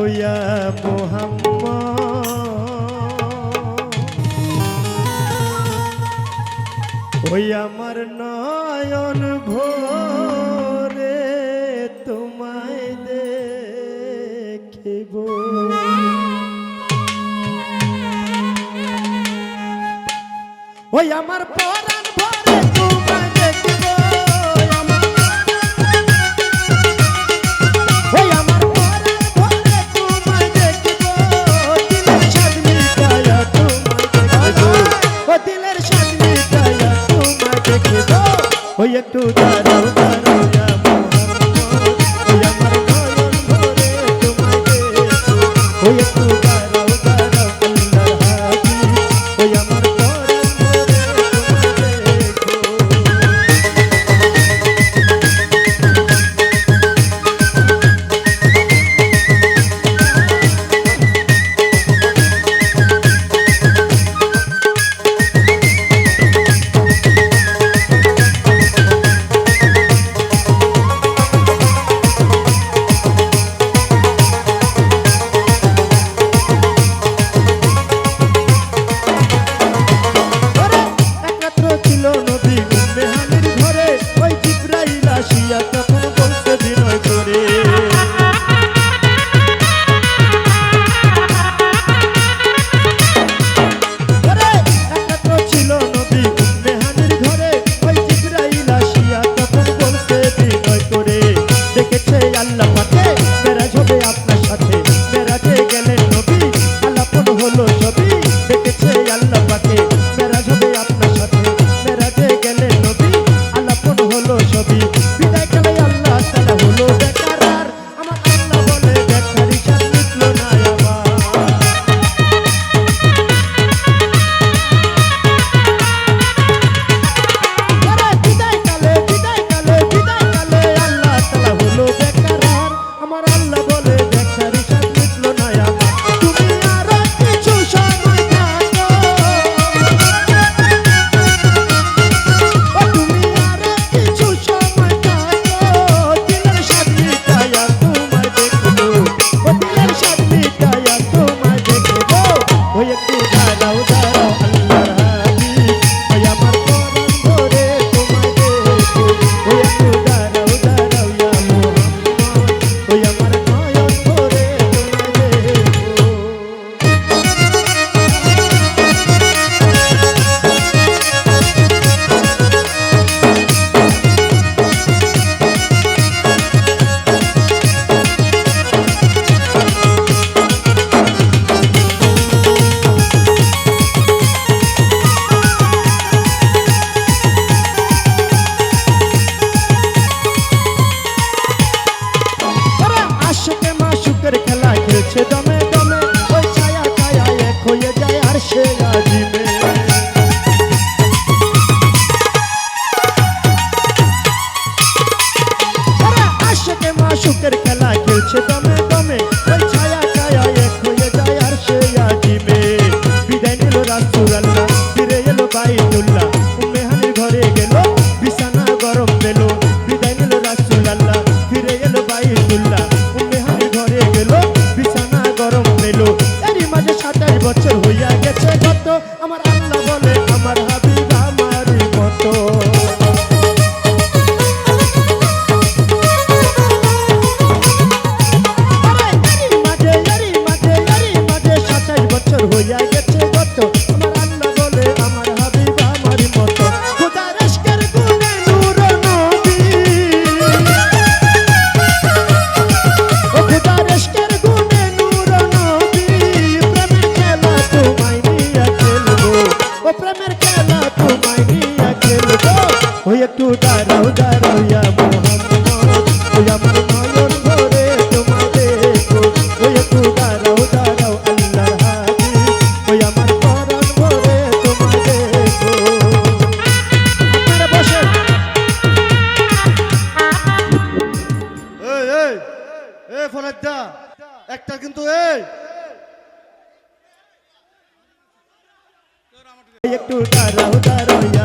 হইয়া মোহাম্মদ ওই আমার নয়ন ভোরে তোমায় দেখিব। ওই আমার পরাণ ভরে ওই একটু দাঁড়াও জ্বলছে দমে দমে, ওই ছায়া ছায়া এক হয়ে যায় আর সে আজিবে আশেকে মাসুকের খেলা খেলছে দমে দমে, ওই ছায়া ছায়া এক হয়ে যায় আর সে আজিবে বিদায় নিল রাসুল আল্লাহ, ফিরে এলো বাইতুল আমার ও প্রেমের খেলা তোমায় নিয়ে ওই আমার নয়ন ভরে তোমায় দেখো ও একটু দাঁড়াও দাঁড়াও একটা কিন্তু এই। একটু দাঁড়াও দাঁড়াইয়া